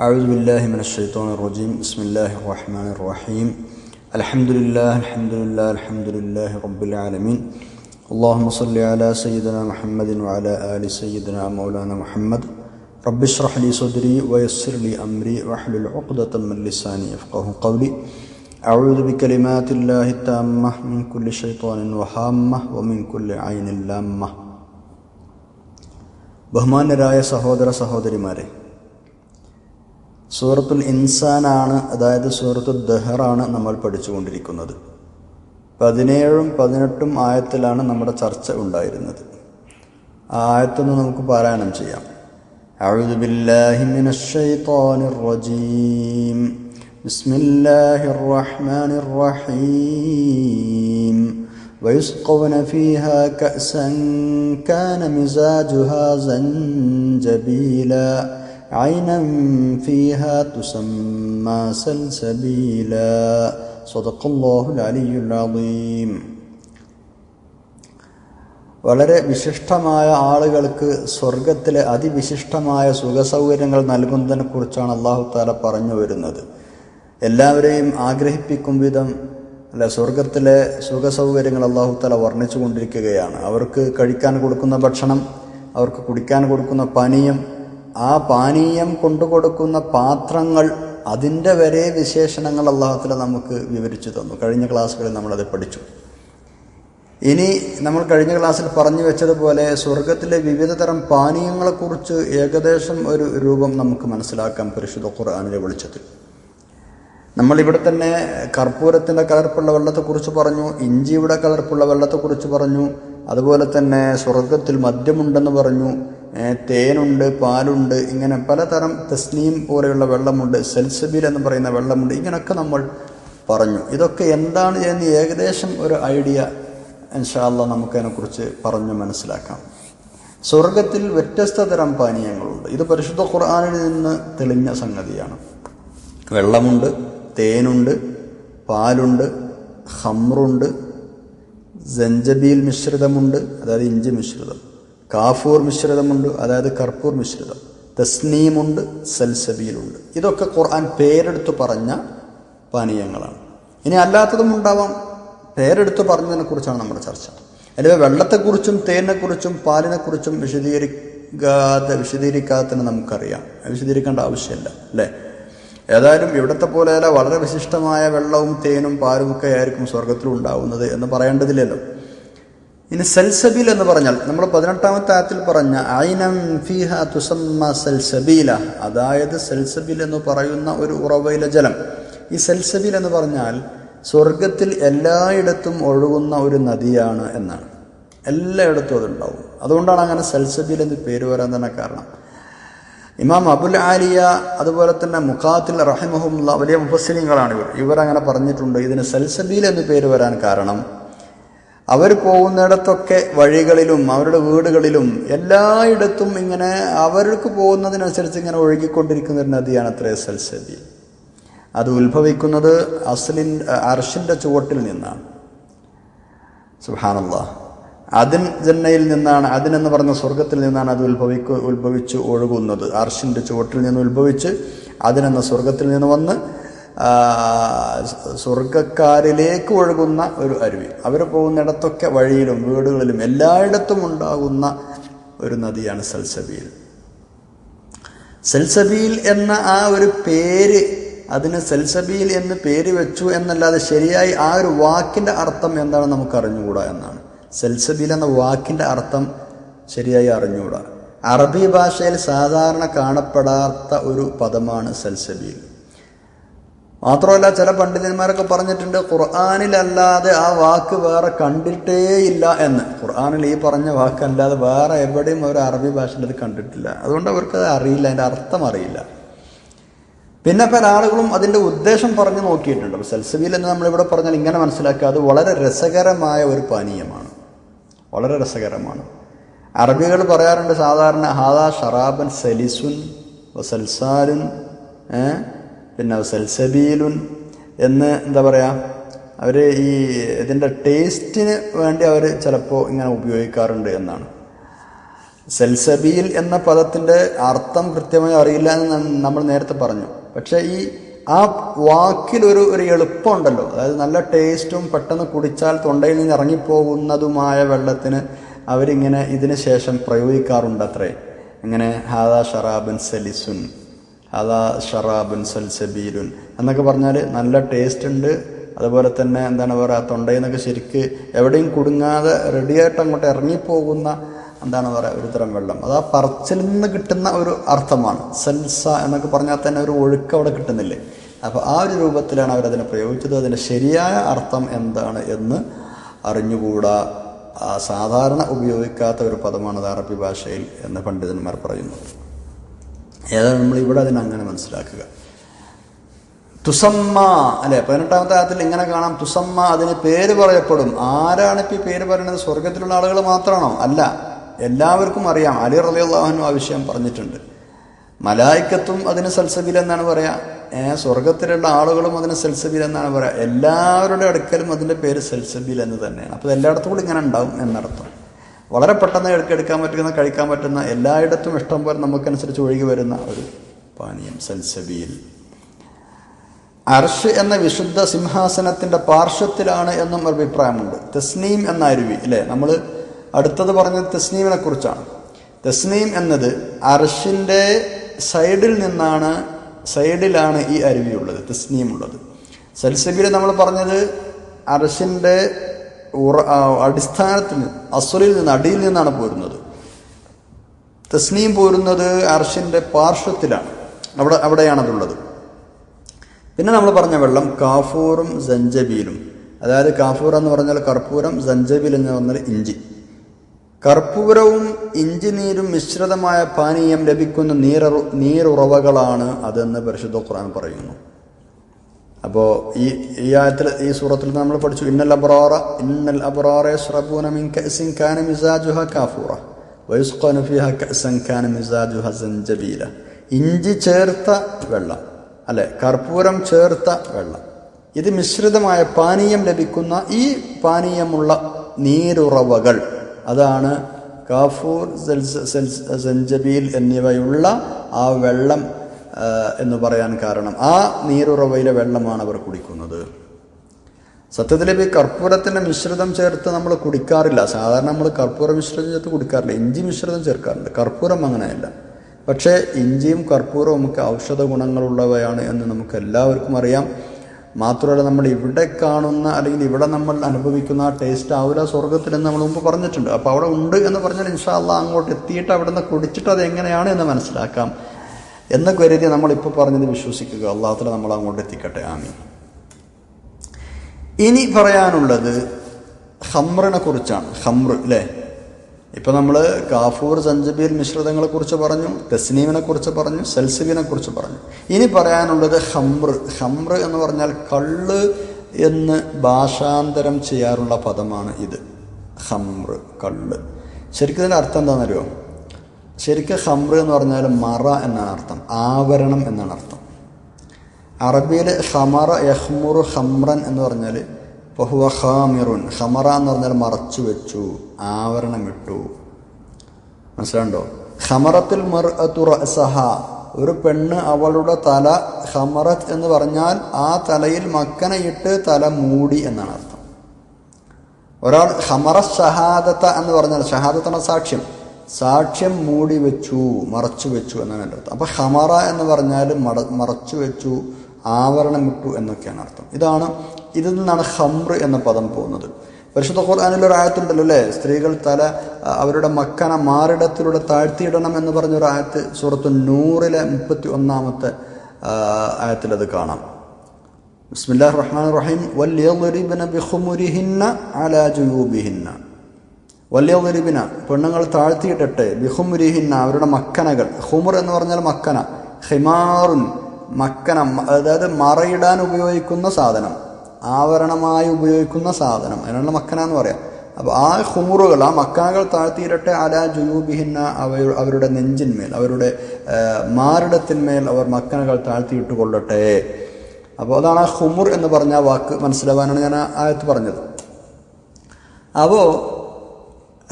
أعوذ بالله من الشيطان الرجيم بسم الله الرحمن الرحيم الحمد لله الحمد لله الحمد لله رب العالمين اللهم صل على سيدنا محمد وعلى آل سيدنا مولانا محمد رب اشرح لي صدري ويسر لي أمري واحلل عقدة من لساني يفقه قولي أعوذ بكلمات الله التامة من كل شيطان وهامة ومن كل عين لامة ബഹുമാന്യരായ സഹോദര സഹോദരിമാരെ സൂറത്തുൽ ഇൻസാനാണ് അതായത് സൂറത്തുൽ ദഹറാണ് നമ്മൾ പഠിച്ചുകൊണ്ടിരിക്കുന്നത് പതിനേഴും പതിനെട്ടും ആയത്തിലാണ് നമ്മുടെ ചർച്ച ഉണ്ടായിരുന്നത് ആ ആയത്തൊന്ന് നമുക്ക് പാരായണം ചെയ്യാം أعوذ بالله من الشيطان الرجيم بسم الله الرحمن الرحيم ويسقون فيها كأسا كان مزاجها زنجبيلا عينا فيها تسمى سلسبيلا صدق الله العلي العظيم വളരെ വിശിഷ്ടമായ ആളുകൾക്ക് സ്വർഗത്തിലെ അതിവിശിഷ്ടമായ സുഖസൗകര്യങ്ങൾ നൽകുന്നതിനെ കുറിച്ചാണ് അള്ളാഹു താല പറഞ്ഞു വരുന്നത് എല്ലാവരെയും ആഗ്രഹിപ്പിക്കും വിധം അല്ല സ്വർഗത്തിലെ സുഖസൗകര്യങ്ങൾ അള്ളാഹു താല വർണ്ണിച്ചു കൊണ്ടിരിക്കുകയാണ് അവർക്ക് കഴിക്കാൻ കൊടുക്കുന്ന ഭക്ഷണം അവർക്ക് കുടിക്കാൻ കൊടുക്കുന്ന പാനീയം ആ പാനീയം കൊണ്ടുകൊടുക്കുന്ന പാത്രങ്ങൾ അതിന്റെ വരെ വിശേഷണങ്ങൾ അള്ളാഹത്തിൽ നമുക്ക് വിവരിച്ചു തന്നു. കഴിഞ്ഞ ക്ലാസ്സുകളിൽ നമ്മളത് പഠിച്ചു. ഇനി നമ്മൾ കഴിഞ്ഞ ക്ലാസ്സിൽ പറഞ്ഞു വെച്ചതുപോലെ സ്വർഗത്തിലെ വിവിധ തരം പാനീയങ്ങളെക്കുറിച്ച് ഏകദേശം ഒരു രൂപം നമുക്ക് മനസ്സിലാക്കാം പരിശുദ്ധ ഖുർആാനിലെ വെളിച്ചത്തിൽ. നമ്മളിവിടെ തന്നെ കർപ്പൂരത്തിന്റെ കലർപ്പുള്ള വെള്ളത്തെക്കുറിച്ച് പറഞ്ഞു ഇഞ്ചിയുടെ കലർപ്പുള്ള വെള്ളത്തെക്കുറിച്ച് പറഞ്ഞു അതുപോലെ തന്നെ സ്വർഗത്തിൽ മദ്യമുണ്ടെന്ന് പറഞ്ഞു തേനുണ്ട് പാലുണ്ട് ഇങ്ങനെ പലതരം തസ്നീം പോലെയുള്ള വെള്ളമുണ്ട് സെൽസബിൽ എന്ന് പറയുന്ന വെള്ളമുണ്ട് ഇങ്ങനെയൊക്കെ നമ്മൾ പറഞ്ഞു. ഇതൊക്കെ എന്താണ് എന്ന് ഏകദേശം ഒരു ഐഡിയ ഇൻഷാല്ല നമുക്കതിനെക്കുറിച്ച് പറഞ്ഞു മനസ്സിലാക്കാം. സ്വർഗത്തിൽ വ്യത്യസ്ത തരം പാനീയങ്ങളുണ്ട്. ഇത് പരിശുദ്ധ ഖുർആാനിൽ നിന്ന് തെളിഞ്ഞ സംഗതിയാണ്. വെള്ളമുണ്ട് തേനുണ്ട് പാലുണ്ട് ഹമ്രുണ്ട് ജഞ്ചബീൽ മിശ്രിതമുണ്ട് അതായത് ഇഞ്ചി മിശ്രിതം. കാഫൂർ മിശ്രിതമുണ്ട് അതായത് കർപ്പൂർ മിശ്രിതം. തസ്നീമുണ്ട് സൽസബീലുണ്ട്. ഇതൊക്കെ ഖുർആൻ പേരെടുത്ത് പറഞ്ഞ പാനീയങ്ങളാണ്. ഇനി അല്ലാത്തതും ഉണ്ടാവാം. പേരെടുത്ത് പറഞ്ഞതിനെക്കുറിച്ചാണ് നമ്മുടെ ചർച്ച. അല്ലെങ്കിൽ വെള്ളത്തെക്കുറിച്ചും തേനെക്കുറിച്ചും പാലിനെക്കുറിച്ചും വിശദീകരിക്കാതെ വിശദീകരിക്കാത്തതിന് നമുക്കറിയാം. വിശദീകരിക്കേണ്ട ആവശ്യമില്ല അല്ലേ? ഏതായാലും ഇവിടത്തെ പോലെ അല്ല വളരെ വിശിഷ്ടമായ വെള്ളവും തേനും പാലും ഒക്കെ ആയിരിക്കും സ്വർഗത്തിൽ ഉണ്ടാവുന്നത് എന്ന് പറയേണ്ടതില്ലല്ലോ. ഇനി സൽസബീൽ എന്ന് പറഞ്ഞാൽ നമ്മൾ പതിനെട്ടാമത്തെ ആത്തിൽ പറഞ്ഞ ഐനം ഫിഹ തുസമ്മ സൽസബീല. അതായത് സൽസബീൽ എന്ന് പറയുന്ന ഒരു ഉറവയിലെ ജലം. ഈ സൽസബീൽ എന്ന് പറഞ്ഞാൽ സ്വർഗത്തിൽ എല്ലായിടത്തും ഒഴുകുന്ന ഒരു നദിയാണ് എന്നാണ്. എല്ലായിടത്തും അതുണ്ടാവും. അതുകൊണ്ടാണ് അങ്ങനെ സൽസബീൽ എന്ന് പേര് വരാൻ തന്നെ കാരണം. ഇമാം അബുൽ ആലിയ അതുപോലെ തന്നെ മുഖാത്തിൽ റഹിമഹുല്ല വലിയ മുഫസ്ലിങ്ങളാണ് ഇവർ. അങ്ങനെ പറഞ്ഞിട്ടുണ്ട് ഇതിന് സൽസബീൽ എന്ന് പേര് വരാൻ കാരണം അവർ പോകുന്നിടത്തൊക്കെ വഴികളിലും അവരുടെ വീടുകളിലും എല്ലായിടത്തും ഇങ്ങനെ അവർക്ക് പോകുന്നതിനനുസരിച്ച് ഇങ്ങനെ ഒഴുകിക്കൊണ്ടിരിക്കുന്ന ഒരു നദിയാണ് അത്രേ സൽസബീൽ അത് ഉത്ഭവിക്കുന്നത് അസ്ലിൻ അർഷിന്റെ ചുവട്ടിൽ നിന്നാണ്. സുഹാനല്ല അതിൻ ജന്നയിൽ നിന്നാണ് അതിനെന്ന് പറഞ്ഞ സ്വർഗത്തിൽ നിന്നാണ് അത് ഉത്ഭവിക്കു ഉത്ഭവിച്ച് ഒഴുകുന്നത്. അർഷിന്റെ ചുവട്ടിൽ നിന്ന് ഉത്ഭവിച്ച് അതിനെന്ന സ്വർഗത്തിൽ നിന്ന് വന്ന് സ്വർഗക്കാരിലേക്ക് ഒഴുകുന്ന ഒരു അരുവി. അവർ പോകുന്നിടത്തൊക്കെ വഴിയിലും വീടുകളിലും എല്ലായിടത്തും ഉണ്ടാകുന്ന ഒരു നദിയാണ് സൽസബീൽ. സൽസബീൽ എന്ന ആ ഒരു പേര് അതിന് സൽസബീൽ എന്ന് പേര് വെച്ചു എന്നല്ലാതെ ശരിയായി ആ ഒരു വാക്കിന്റെ അർത്ഥം എന്താണ് നമുക്ക് അറിഞ്ഞുകൂടാ എന്നാണ്. സൽസബീൽ എന്ന വാക്കിന്റെ അർത്ഥം ശരിയായി അറിഞ്ഞുകൂടാ. അറബി ഭാഷയിൽ സാധാരണ കാണപ്പെടാത്ത ഒരു പദമാണ് സൽസബീൽ. മാത്രമല്ല ചില പണ്ഡിതന്മാരൊക്കെ പറഞ്ഞിട്ടുണ്ട് ഖുർആാനിലല്ലാതെ ആ വാക്ക് വേറെ കണ്ടിട്ടേ ഇല്ല എന്ന്. ഖുർആാനിൽ ഈ പറഞ്ഞ വാക്കല്ലാതെ വേറെ എവിടെയും അവർ അറബി ഭാഷയിൽ അത് കണ്ടിട്ടില്ല. അതുകൊണ്ട് അവർക്കത് അറിയില്ല അതിന്റെ അർത്ഥം അറിയില്ല. പിന്നെ പല ആളുകളും അതിന്റെ ഉദ്ദേശം പറഞ്ഞു നോക്കിയിട്ടുണ്ട്. സൽസബീൽ എന്ന് നമ്മളിവിടെ പറഞ്ഞാൽ ഇങ്ങനെ മനസ്സിലാക്കുക അത് വളരെ രസകരമായ ഒരു പാനീയമാണ്. വളരെ രസകരമാണ്. അറബികൾ പറയാറുണ്ട് സാധാരണ ഹാദാ ഷറാബൻ സലിസുൻ സൽസാലുൻ ഏ? പിന്നെ സൽസബീലുൻ എന്ന് എന്താ പറയുക അവർ ഈ ഇതിന്റെ ടേസ്റ്റിന് വേണ്ടി അവർ ചിലപ്പോൾ ഇങ്ങനെ ഉപയോഗിക്കാറുണ്ട് എന്നാണ്. സെൽസബീൽ എന്ന പദത്തിന്റെ അർത്ഥം കൃത്യമായി അറിയില്ല എന്ന് നമ്മൾ നേരത്തെ പറഞ്ഞു. പക്ഷേ ഈ ആ വാക്കിലൊരു ഒരു എളുപ്പമുണ്ടല്ലോ. അതായത് നല്ല ടേസ്റ്റും പെട്ടെന്ന് കുടിച്ചാൽ തൊണ്ടയിൽ നിന്ന് ഇറങ്ങിപ്പോകുന്നതുമായ വെള്ളത്തിന് അവരിങ്ങനെ ഇതിന് ശേഷം പ്രയോഗിക്കാറുണ്ട് അത്രേ ഇങ്ങനെ ഹാദാ ഷറാബൻ സലിസുൻ. ഹാദാ ഷറാബുൻ സൽസബീലുൻ. എന്നൊക്കെ പറഞ്ഞാൽ നല്ല ടേസ്റ്റ് ഉണ്ട്. അതുപോലെ തന്നെ എന്താണ് പറയുക തൊണ്ടയിൽ നിന്നൊക്കെ ശരിക്ക് എവിടെയും കുടുങ്ങാതെ റെഡിയായിട്ട് അങ്ങോട്ട് ഇറങ്ങിപ്പോകുന്ന എന്താണ് പറയുക ഒരു തരം വെള്ളം. അത് ആ പറച്ചിൽ നിന്ന് കിട്ടുന്ന ഒരു അർത്ഥമാണ്. സൽസ എന്നൊക്കെ പറഞ്ഞാൽ തന്നെ ഒരു ഒഴുക്ക് അവിടെ കിട്ടുന്നില്ലേ? അപ്പോൾ ആ ഒരു രൂപത്തിലാണ് അവരതിനെ പ്രയോഗിച്ചത്. അതിന്റെ ശരിയായ അർത്ഥം എന്താണ് എന്ന് അറിഞ്ഞുകൂടാ. സാധാരണ ഉപയോഗിക്കാത്ത ഒരു പദമാണ് അത് അറബി ഭാഷയിൽ എന്ന് പണ്ഡിതന്മാർ പറയുന്നു. ഏതാണ് നമ്മൾ ഇവിടെ അതിനങ്ങനെ മനസ്സിലാക്കുക. തുസമ്മ അല്ലെ? പതിനെട്ടാമത്തെ ആയത്തിൽ ഇങ്ങനെ കാണാം. തുസമ്മ അതിന് പേര് പറയപ്പെടും. ആരാണ് ഇപ്പോൾ പേര് പറയുന്നത്? സ്വർഗത്തിലുള്ള ആളുകൾ മാത്രമാണോ? അല്ല. എല്ലാവർക്കും അറിയാം. അലി റലിയുള്ളാഹുനും ആ വിഷയം പറഞ്ഞിട്ടുണ്ട്. മലായിക്കത്തും അതിന് സൽസബിൽ എന്നാണ് പറയാ. ഏ സ്വർഗത്തിലുള്ള ആളുകളും അതിന് സൽസബിൽ എന്നാണ് പറയാ. എല്ലാവരുടെ അടുക്കലും അതിന്റെ പേര് സൽസബിൽ എന്ന് തന്നെയാണ്. അപ്പോൾ എല്ലായിടത്തും കൂടി ഇങ്ങനെ ഉണ്ടാവും എന്നർത്ഥം. വളരെ പെട്ടെന്ന് എടുക്കെടുക്കാൻ പറ്റുന്ന കഴിക്കാൻ പറ്റുന്ന എല്ലായിടത്തും ഇഷ്ടം പോലെ നമുക്കനുസരിച്ച് ഒഴുകി വരുന്ന ഒരു പാനീയം സൽസബീൽ. അർഷ് എന്ന വിശുദ്ധ സിംഹാസനത്തിന്റെ പാർശ്വത്തിലാണ് എന്നും അഭിപ്രായമുണ്ട് തസ്നീം എന്ന അരുവി അല്ലേ നമ്മൾ അടുത്തത് പറഞ്ഞത് തസ്നീമിനെ കുറിച്ചാണ്. തസ്നീം എന്നത് അർഷിന്റെ സൈഡിൽ നിന്നാണ് സൈഡിലാണ് ഈ അരുവി ഉള്ളത് തസ്നീം ഉള്ളത് സൽസബീൽ നമ്മൾ പറഞ്ഞത് ആ, അടിസ്ഥാനത്തിൽ നിന്ന് അസുറിൽ നിന്ന് അടിയിൽ നിന്നാണ് പോരുന്നത്. തസ്നീം പോരുന്നത് അർഷിന്റെ പാർശ്വത്തിലാണ്. അവിടെ അവിടെയാണതുള്ളത്. പിന്നെ നമ്മൾ പറഞ്ഞ വെള്ളം കാഫൂറും സഞ്ചബീലും അതായത് കാഫൂർ എന്ന് പറഞ്ഞാൽ കർപ്പൂരം സഞ്ചബീൽ എന്ന് പറഞ്ഞാൽ ഇഞ്ചി. കർപ്പൂരവും ഇഞ്ചി നീരും മിശ്രിതമായ പാനീയം ലഭിക്കുന്ന നീറു നീരുറവകളാണ് അതെന്ന് പരിശുദ്ധ ഖുർആൻ പറയുന്നു. അപ്പോൾ ഈ ഈ ആയത്തിൽ ഈ സൂറത്തിൽ നമ്മൾ പഠിച്ചു ഇന്നൽ അബ്റാറ ഇന്നൽ അബ്രോറെ ശ്രബൂന മിൻ കഅസിൻ കാന മിസാജുഹ കാഫൂറ വയുസ്ഖാനു ഫിഹ കഅസൻ കാന മിസാജുഹ സൻജബീല. ഇഞ്ചി ചേർത്ത വെള്ളം അല്ലെ? കർപ്പൂരം ചേർത്ത വെള്ളം. ഇത് മിശ്രിതമായ പാനീയം ലഭിക്കുന്ന ഈ പാനീയമുള്ള നീരുറവകൾ അതാണ് കാഫൂർ സെഞ്ചബീൽ എന്നിവയുള്ള ആ വെള്ളം എന്ന് പറയാൻ കാരണം ആ നീരുറവയിലെ വെള്ളമാണ് അവർ കുടിക്കുന്നത്. സത്യത്തിൽ ഈ കർപ്പൂരത്തിന്റെ മിശ്രിതം ചേർത്ത് നമ്മൾ കുടിക്കാറില്ല. സാധാരണ നമ്മൾ കർപ്പൂര മിശ്രിതം ചേർത്ത് കുടിക്കാറില്ല. ഇഞ്ചി മിശ്രിതം ചേർക്കാറുണ്ട്. കർപ്പൂരം അങ്ങനെയല്ല. പക്ഷേ ഇഞ്ചിയും കർപ്പൂരവും ഒക്കെ ഔഷധ ഗുണങ്ങളുള്ളവയാണ് എന്ന് നമുക്ക് എല്ലാവർക്കും അറിയാം. മാത്രമല്ല നമ്മൾ ഇവിടെ കാണുന്ന അല്ലെങ്കിൽ ഇവിടെ നമ്മൾ അനുഭവിക്കുന്ന ആ ടേസ്റ്റ് ആവില്ല സ്വർഗത്തിലെന്ന് നമ്മൾ മുമ്പ് പറഞ്ഞിട്ടുണ്ട്. അപ്പോൾ അവിടെ ഉണ്ട് എന്ന് പറഞ്ഞാൽ ഇൻഷാല്ല അങ്ങോട്ട് എത്തിയിട്ട് അവിടെ നിന്ന് കുടിച്ചിട്ട് അത് എങ്ങനെയാണ് എന്ന് മനസ്സിലാക്കാം. എന്ന് കരുതി നമ്മളിപ്പോൾ പറഞ്ഞത് വിശ്വസിക്കുക. അള്ളാഹത്തില നമ്മൾ അങ്ങോട്ട് എത്തിക്കട്ടെ. ആമി ഇനി പറയാനുള്ളത് ഹമ്രിനെ കുറിച്ചാണ്. ഹമ്ര അല്ലേ ഇപ്പൊ നമ്മൾ കാഫൂർ സഞ്ചബീർ മിശ്രിതങ്ങളെ കുറിച്ച് പറഞ്ഞു തസ്നീമിനെ കുറിച്ച് പറഞ്ഞു സെൽസിബിനെ കുറിച്ച് പറഞ്ഞു. ഇനി പറയാനുള്ളത് ഹമ്ര ഹമ്ര എന്ന് പറഞ്ഞാൽ കള്ള് എന്ന് ഭാഷാന്തരം ചെയ്യാറുള്ള പദമാണ് ഇത്. ഹമ്ര കള്ള്. ശരിക്കും ഇതിന്റെ അർത്ഥം എന്താണെന്നറിയോ? ശരിക്കും ഹംറ് എന്ന് പറഞ്ഞാൽ മറ എന്നാണ് അർത്ഥം ആവരണം എന്നാണ് അർത്ഥം. അറബിയിൽ ഹമറ യഹ്മുറു ഹംറൻ എന്ന് പറഞ്ഞാൽ ബഹുവ ഹാമിറുൻ ഹമറ എന്ന് പറഞ്ഞാൽ മറച്ചു വെച്ചു ആവരണം ഇട്ടു. മനസ്സിലാണ്ടോ ഹമറത്തിൽ മർ സഹ ഒരു പെണ്ണ് അവളുടെ തല ഹമറത്ത് എന്ന് പറഞ്ഞാൽ ആ തലയിൽ മക്കനയിട്ട് തല മൂടി എന്നാണ് അർത്ഥം. ഒരാൾ ഹമറ ഷഹാദത്ത എന്ന് പറഞ്ഞാൽ ഷഹാദത്താണ് സാക്ഷ്യം. സാക്ഷ്യം മൂടി വെച്ചു മറച്ചു വെച്ചു എന്നാണ് എന്റെ അർത്ഥം. അപ്പം ഹമറ എന്ന് പറഞ്ഞാൽ മട മറച്ചു വെച്ചു ആവരണമിട്ടു എന്നൊക്കെയാണ് അർത്ഥം. ഇതാണ് ഇതിൽ നിന്നാണ് ഹംറ് എന്ന പദം പോകുന്നത്. പരിശുദ്ധ ഒരു ആയത്തുണ്ടല്ലോ അല്ലേ? സ്ത്രീകൾ തല അവരുടെ മക്കന മാറിടത്തിലൂടെ താഴ്ത്തിയിടണം എന്ന് പറഞ്ഞൊരു ആയത്ത് സുഹൃത്തു നൂറിലെ മുപ്പത്തി ഒന്നാമത്തെ ആയത്തിലത് കാണാം. ബിസ്മില്ലാഹ് റഹ്മാൻ റഹീം വല്യ ബിഹുമുരിഹിന്ന അലാ ജുയൂബിഹിന്ന. വല്യറിബിന പെണ്ണുങ്ങൾ താഴ്ത്തിയിട്ടെ ബിഹുമുരിഹിന്ന അവരുടെ മക്കനകൾ. ഹുമർ എന്ന് പറഞ്ഞാൽ മക്കന. ഹിമാറുൻ മക്കന അതായത് മറയിടാൻ ഉപയോഗിക്കുന്ന സാധനം. ആവരണമായി ഉപയോഗിക്കുന്ന സാധനം. അതിനുള്ള മക്കന എന്ന് പറയാം. അപ്പോൾ ആ ഹുമുറുകൾ ആ മക്കനകൾ താഴ്ത്തിയിരട്ടെ അല ജുയൂബിഹിന്ന അവ അവരുടെ നെഞ്ചിന്മേൽ അവരുടെ മാറിടത്തിന്മേൽ അവർ മക്കനകൾ താഴ്ത്തിയിട്ട് കൊള്ളട്ടെ അപ്പോൾ അതാണ് ആ ഹുമുർ എന്ന് പറഞ്ഞ വാക്ക് മനസ്സിലാവാനാണ് ഞാൻ ആ ആയത്ത് പറഞ്ഞത്. അപ്പോൾ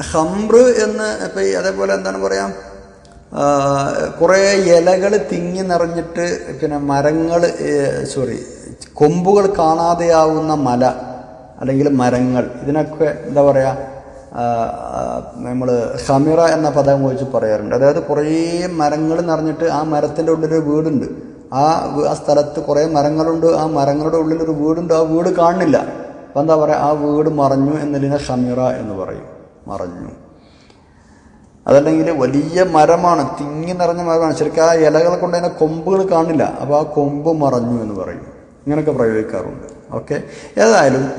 ഹംറ് എന്ന് ഇപ്പം അതേപോലെ എന്താണ് പറയാം? കുറേ ഇലകൾ തിങ്ങി നിറഞ്ഞിട്ട് പിന്നെ മരങ്ങൾ സോറി കൊമ്പുകൾ കാണാതെയാവുന്ന മല അല്ലെങ്കിൽ മരങ്ങൾ. ഇതിനൊക്കെ എന്താ പറയുക നമ്മൾ ഹമിറ എന്ന പദം ഉപയോഗിച്ച് പറയാറുണ്ട്. അതായത് കുറേ മരങ്ങൾ നിറഞ്ഞിട്ട് ആ മരത്തിന്റെ ഉള്ളിലൊരു വീടുണ്ട്. ആ ആ സ്ഥലത്ത് കുറേ മരങ്ങളുണ്ട്. ആ മരങ്ങളുടെ ഉള്ളിലൊരു വീടുണ്ട്. ആ വീട് കാണുന്നില്ല. അപ്പം എന്താ പറയുക ആ വീട് മറഞ്ഞു എന്നതിനെ ഹമിറ എന്ന് പറയും. മറഞ്ഞു. അതല്ലെങ്കിൽ വലിയ മരമാണ് തിങ്ങി നിറഞ്ഞ മരമാണ്. ശരിക്കും ആ ഇലകളെ കൊണ്ട് അതിനെ കൊമ്പുകൾ കാണില്ല. അപ്പോൾ ആ കൊമ്പ് മറഞ്ഞു എന്ന് പറയും. ഇങ്ങനെയൊക്കെ പ്രയോഗിക്കാറുണ്ട്. ഓക്കെ? ഏതായാലും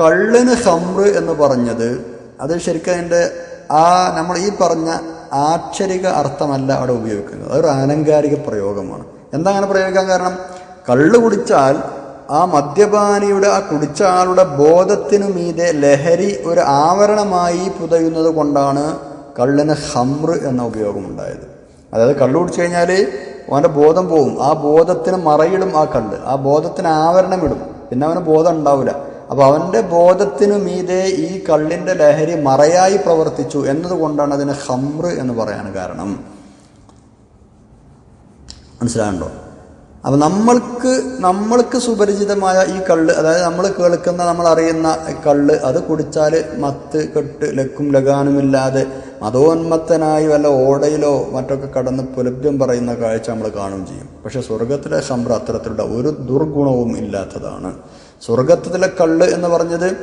കള്ളിന് ഹംറ് എന്ന് പറഞ്ഞത് അത് ശരിക്കും അതിന്റെ ആ നമ്മൾ ഈ പറഞ്ഞ ആക്ഷരിക അർത്ഥമല്ല അവിടെ ഉപയോഗിക്കുന്നത്. അതൊരു ആലങ്കാരിക പ്രയോഗമാണ്. എന്താ അങ്ങനെ പ്രയോഗിക്കാൻ കാരണം? കള്ള് കുടിച്ചാൽ ആ മദ്യപാനിയുടെ ആ കുടിച്ച ആളുടെ ബോധത്തിനു മീതെ ലഹരി ഒരു ആവരണമായി പുതയുന്നത് കൊണ്ടാണ് കള്ളിന് ഹമ്ര എന്ന ഉപയോഗം ഉണ്ടായത്. അതായത് കള്ളു കുടിച്ചു കഴിഞ്ഞാൽ അവന്റെ ബോധം പോവും. ആ ബോധത്തിന് മറയിടും ആ കള്ള്. ആ ബോധത്തിന് ആവരണമിടും പിന്നെ അവന് ബോധം ഉണ്ടാവില്ല. അപ്പോൾ അവന്റെ ബോധത്തിനു മീതെ ഈ കള്ളിന്റെ ലഹരി മറയായി പ്രവർത്തിച്ചു എന്നതുകൊണ്ടാണ് അതിന് ഹമ്ര എന്ന് പറയാൻ കാരണം. മനസ്സിലാകണ്ടോ അപ്പം നമ്മൾക്ക് നമ്മൾക്ക് സുപരിചിതമായ ഈ കള്ള് അതായത് നമ്മൾ കേൾക്കുന്ന നമ്മൾ അറിയുന്ന കള്ള് അത് കുടിച്ചാൽ മത്ത് കെട്ട് ലക്കും ലഗാനുമില്ലാതെ മതോന്മത്തനായി വല്ല ഓടയിലോ മറ്റൊക്കെ കടന്ന് പുലഭ്യം പറയുന്ന കാഴ്ച നമ്മൾ കാണുകയും ചെയ്യും. പക്ഷേ സ്വർഗത്തിലെ ശമ്പർ അത്തരത്തിലുള്ള ഒരു ദുർഗുണവും ഇല്ലാത്തതാണ്. സ്വർഗത്തിലെ കള്ള് എന്ന് പറഞ്ഞത്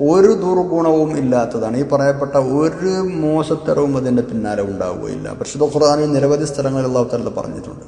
ഒരു ദുർഗുണവും ഇല്ലാത്തതാണ്. ഈ പറയപ്പെട്ട ഒരു മോശത്തരവും അതിന്റെ പിന്നാലെ ഉണ്ടാവുകയില്ല. പരിശുദ്ധ ഖുർആാനിൽ നിരവധി സ്ഥലങ്ങളിൽ തല പറഞ്ഞിട്ടുണ്ട്.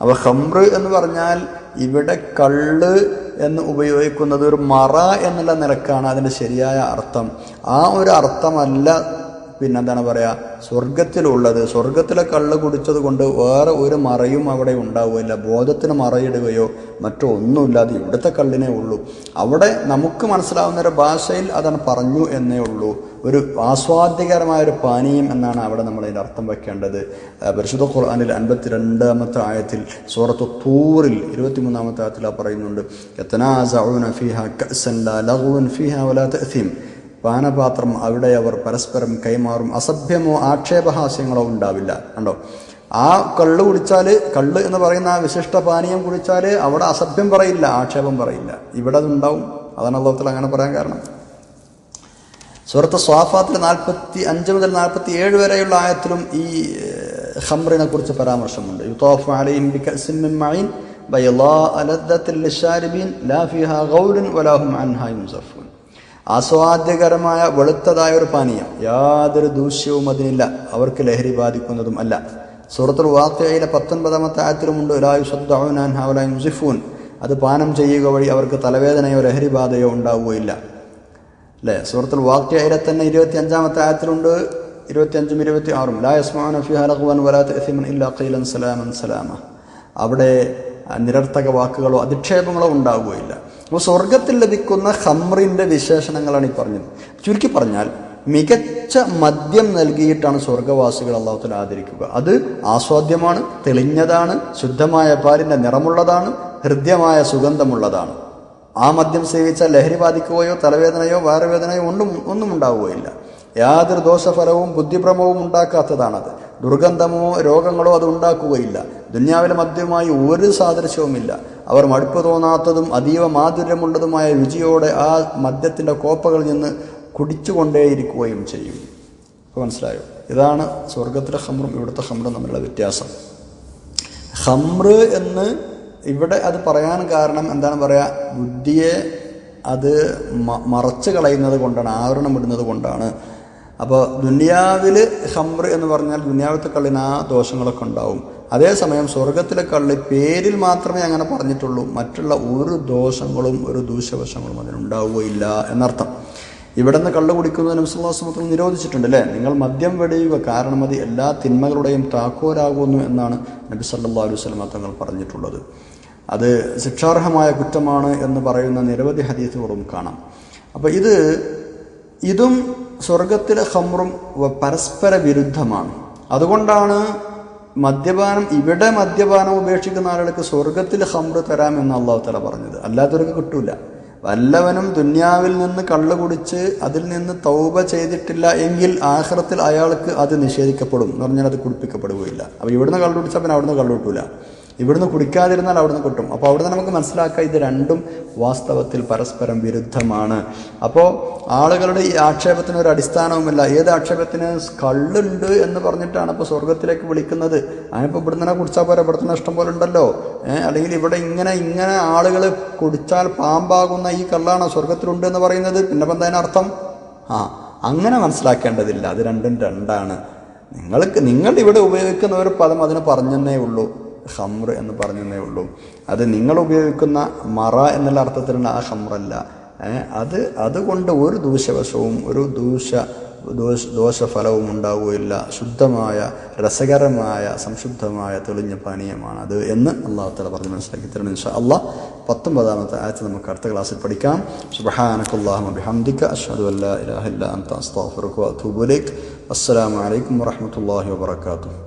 അപ്പോൾ ഹംറ് എന്ന് പറഞ്ഞാൽ ഇവിടെ കള്ള് എന്ന് ഉപയോഗിക്കുന്നത് ഒരു മറ എന്നുള്ള നിലക്കാണ് അതിന്റെ ശരിയായ അർത്ഥം. ആ ഒരു അർത്ഥമല്ല പിന്നെ പിന്നെന്താണ് പറയുക സ്വർഗത്തിലുള്ളത് സ്വർഗത്തിലെ കള്ള് കുടിച്ചത് കൊണ്ട് വേറെ ഒരു മറയും അവിടെ ഉണ്ടാവുകയില്ല. ബോധത്തിന് മറയിടുകയോ മറ്റോ ഒന്നുമില്ലാതെ ഇവിടുത്തെ കള്ളിനേ ഉള്ളൂ. അവിടെ നമുക്ക് മനസ്സിലാവുന്ന ഒരു ഭാഷയിൽ അതാണ് പറഞ്ഞു എന്നേ ഉള്ളൂ. ഒരു ആസ്വാദ്യകരമായ ഒരു പാനീയം എന്നാണ് അവിടെ നമ്മൾ അതിന്റെ അർത്ഥം വയ്ക്കേണ്ടത്. പരിശുദ്ധ പരിശുദ്ധ അൻപത്തി അൻപത്തിരണ്ടാമത്തെ ആയത്തിൽ സൂറത്ത് തൂറിൽ ഇരുപത്തി മൂന്നാമത്തെ ആയത്തിൽ പറയുന്നുണ്ട് പാനപാത്രം അവിടെ അവർ പരസ്പരം കൈമാറും അസഭ്യമോ ആക്ഷേപഹാസ്യങ്ങളോ ഉണ്ടാവില്ല. കണ്ടോ? ആ കള്ള് കുടിച്ചാൽ കള്ള് എന്ന് പറയുന്ന ആ വിശിഷ്ട പാനീയം കുടിച്ചാൽ അവിടെ അസഭ്യം പറയില്ല ആക്ഷേപം പറയില്ല. ഇവിടെ അതുണ്ടാവും അതാണ് അള്ളാഹത്തിൽ അങ്ങനെ പറയാൻ കാരണം. സൂറത്ത് സ്വാഫാത്തിൽ നാൽപ്പത്തി അഞ്ച് മുതൽ നാൽപ്പത്തി ഏഴ് വരെയുള്ള ആയത്തിലും ഈ ഏഹ്, ഖംറിനെ കുറിച്ച് പരാമർശമുണ്ട്. യുത്തോഫ് യുൻസഫൂൻ ആസ്വാദ്യകരമായ വെളുത്തതായ ഒരു പാനീയം. യാതൊരു ദൂഷ്യവും അതിനില്ല. അവർക്ക് ലഹരി ബാധിക്കുന്നതും അല്ല. സൂറത്തുൽ വാത്തയിലെ പത്തൊൻപതാമത്തെ ആയത്തിലുമുണ്ട് അത് പാനം ചെയ്യുക വഴി അവർക്ക് തലവേദനയോ ലഹരി ബാധയോ ഉണ്ടാവുകയില്ല. അല്ലേ? സൂറത്തുൽ വാക്യയിലെ തന്നെ ഇരുപത്തി അഞ്ചാമത്തെ ആയത്തിലുണ്ട്. ഇരുപത്തിയഞ്ചും ഇരുപത്തി ആറും ലാ യസ്മാന ഫിഹ ലഗ്വൻ വലാ തഅ്സിമൻ ഇല്ലാ സലാമൻ സലാമ. അവിടെ നിരർത്ഥക വാക്കുകളോ അധിക്ഷേപങ്ങളോ ഉണ്ടാവുകയില്ല. അപ്പോൾ സ്വർഗത്തിൽ ലഭിക്കുന്ന ഹമ്രിന്റെ വിശേഷണങ്ങളാണ് ഈ പറഞ്ഞത്. ചുരുക്കി പറഞ്ഞാൽ മികച്ച മദ്യം നൽകിയിട്ടാണ് സ്വർഗവാസികൾ അള്ളാഹുത്തിൽ ആദരിക്കുക. അത് ആസ്വാദ്യമാണ് തെളിഞ്ഞതാണ് ശുദ്ധമായ പാലിന്റെ നിറമുള്ളതാണ് ഹൃദ്യമായ സുഗന്ധമുള്ളതാണ്. ആ മദ്യം സേവിച്ചാൽ ലഹരി ബാധിക്കുകയോ തലവേദനയോ വയറുവേദനയോ ഒന്നും ഒന്നും ഉണ്ടാവുകയില്ല. യാതൊരു ദോഷഫലവും ബുദ്ധിഭ്രമവും ഉണ്ടാക്കാത്തതാണത്. ദുർഗന്ധമോ രോഗങ്ങളോ അത് ഉണ്ടാക്കുകയില്ല. ദുന്യാവിലെ മദ്യവുമായി ഒരു സാദൃശ്യവുമില്ല. അവർ മടുപ്പ് തോന്നാത്തതും അതീവ മാധുര്യമുള്ളതുമായ രുചിയോടെ ആ മദ്യത്തിന്റെ കോപ്പകളിൽ നിന്ന് കുടിച്ചുകൊണ്ടേയിരിക്കുകയും ചെയ്യും. മനസ്സിലായോ? ഇതാണ് സ്വർഗത്തിലെ ഹമ്രും ഇവിടുത്തെ ഹമ്രും തമ്മിലുള്ള വ്യത്യാസം. ഹമ്ര് എന്ന് ഇവിടെ അത് പറയാൻ കാരണം എന്താണ് പറയുക ബുദ്ധിയെ അത് മറച്ചു കളയുന്നത് കൊണ്ടാണ് ആവരണം ഇടുന്നത് കൊണ്ടാണ്. അപ്പോൾ ദുനിയാവിൽ ഹമ്ര് എന്ന് പറഞ്ഞാൽ ദുനിയാവിലത്തെ കള്ളിന് ആ ദോഷങ്ങളൊക്കെ ഉണ്ടാവും. അതേസമയം സ്വർഗത്തിലെ കള്ളി പേരിൽ മാത്രമേ അങ്ങനെ പറഞ്ഞിട്ടുള്ളൂ. മറ്റുള്ള ഒരു ദോഷങ്ങളും ഒരു ദൂഷ്യവശങ്ങളും അതിനുണ്ടാവുകയില്ല എന്നർത്ഥം. ഇവിടെ നിന്ന് കള്ളു കുടിക്കുന്നത് നബ്സുല്ലാസ്മത്തിൽ നിരോധിച്ചിട്ടുണ്ട് അല്ലേ? നിങ്ങൾ മദ്യം വെടിയുക. കാരണം അത് എല്ലാ തിന്മകളുടെയും താക്കോലാകുന്നു എന്നാണ് നബി സല്ലാ അലൈഹി സ്വലമ തങ്ങൾ പറഞ്ഞിട്ടുള്ളത്. അത് ശിക്ഷാർഹമായ കുറ്റമാണ് എന്ന് പറയുന്ന നിരവധി ഹദീസുകളും കാണാം. അപ്പോൾ ഇത് ഇതും സ്വർഗത്തിലെ ഹമ്രും പരസ്പര വിരുദ്ധമാണ്. അതുകൊണ്ടാണ് മദ്യപാനം ഇവിടെ മദ്യപാനം ഉപേക്ഷിക്കുന്ന ആളുകൾക്ക് സ്വർഗത്തിൽ ഹമ്ര തരാമെന്ന് അള്ളാഹു തല പറഞ്ഞത്. അല്ലാത്തവർക്ക് കിട്ടൂല. വല്ലവനും ദുന്യാവിൽ നിന്ന് കള്ളു കുടിച്ച് അതിൽ നിന്ന് തൗബ ചെയ്തിട്ടില്ല എങ്കിൽ ആഹ്റത്തിൽ അയാൾക്ക് അത് നിഷേധിക്കപ്പെടും എന്ന് പറഞ്ഞാൽ അത് കുടിപ്പിക്കപ്പെടുകയില്ല. അപ്പോൾ ഇവിടുന്ന് കള്ളു കുടിച്ചാൽ പിന്നെ അവിടുന്ന് കള്ളു കിട്ടൂല. ഇവിടുന്ന് കുടിക്കാതിരുന്നാൽ അവിടുന്ന് കിട്ടും. അപ്പോൾ അവിടുന്ന് നമുക്ക് മനസ്സിലാക്കാം ഇത് രണ്ടും വാസ്തവത്തിൽ പരസ്പരം വിരുദ്ധമാണ്. അപ്പോൾ ആളുകളുടെ ഈ ആക്ഷേപത്തിന് ഒരു അടിസ്ഥാനവുമില്ല. ഏത് ആക്ഷേപത്തിന്? കള്ളുണ്ട് എന്ന് പറഞ്ഞിട്ടാണ് ഇപ്പോൾ സ്വർഗത്തിലേക്ക് വിളിക്കുന്നത്. അതിനിപ്പോൾ ഇവിടുന്ന് കുടിച്ചാൽ പോരാ? ഇവിടുത്തെ ഇഷ്ടം പോലെ ഉണ്ടല്ലോ. അല്ലെങ്കിൽ ഇവിടെ ഇങ്ങനെ ഇങ്ങനെ ആളുകൾ കുടിച്ചാൽ പാമ്പാകുന്ന ഈ കള്ളാണോ? സ്വർഗത്തിലുണ്ട് എന്ന് പറയുന്നത്. പിന്നെ ഇപ്പം ആ അങ്ങനെ മനസ്സിലാക്കേണ്ടതില്ല. അത് രണ്ടും രണ്ടാണ്. നിങ്ങൾക്ക് നിങ്ങൾ ഇവിടെ ഉപയോഗിക്കുന്ന ഒരു പദം അതിന് പറഞ്ഞെന്നേ ഉള്ളൂ. ഹമ്ര എന്ന് പറഞ്ഞതേ ഉള്ളൂ. അത് നിങ്ങൾ ഉപയോഗിക്കുന്ന മറ എന്നുള്ള അർത്ഥത്തിലുള്ള ആ ഹമ്രല്ല അത് അതുകൊണ്ട് ഒരു ദൂഷ്യവശവും ഒരു ദൂഷ ദോഷ ദോഷഫലവും ഉണ്ടാവുകയില്ല. ശുദ്ധമായ രസകരമായ സംശുദ്ധമായ തെളിഞ്ഞ പാനീയമാണ് അത് എന്ന് അള്ളാഹു തല പറഞ്ഞ് മനസ്സിലാക്കി തരണം ഇൻഷാ അള്ളാഹ് പത്തൊമ്പതാമത്തെ ആഴ്ച നമുക്ക് അടുത്ത ക്ലാസ്സിൽ പഠിക്കാം. സുബഹാനക്കല്ലാഹു ബിഹംദിക അഷ്ഹദു അല്ലാ ഇലാഹ ഇല്ല അൻത അസ്തഗ്ഫിറുക വഅതൂബു ഇലൈക്. അസ്സലാമു അലൈക്കും വറഹ്മത്തുള്ളാഹി വബറകാതുഹു.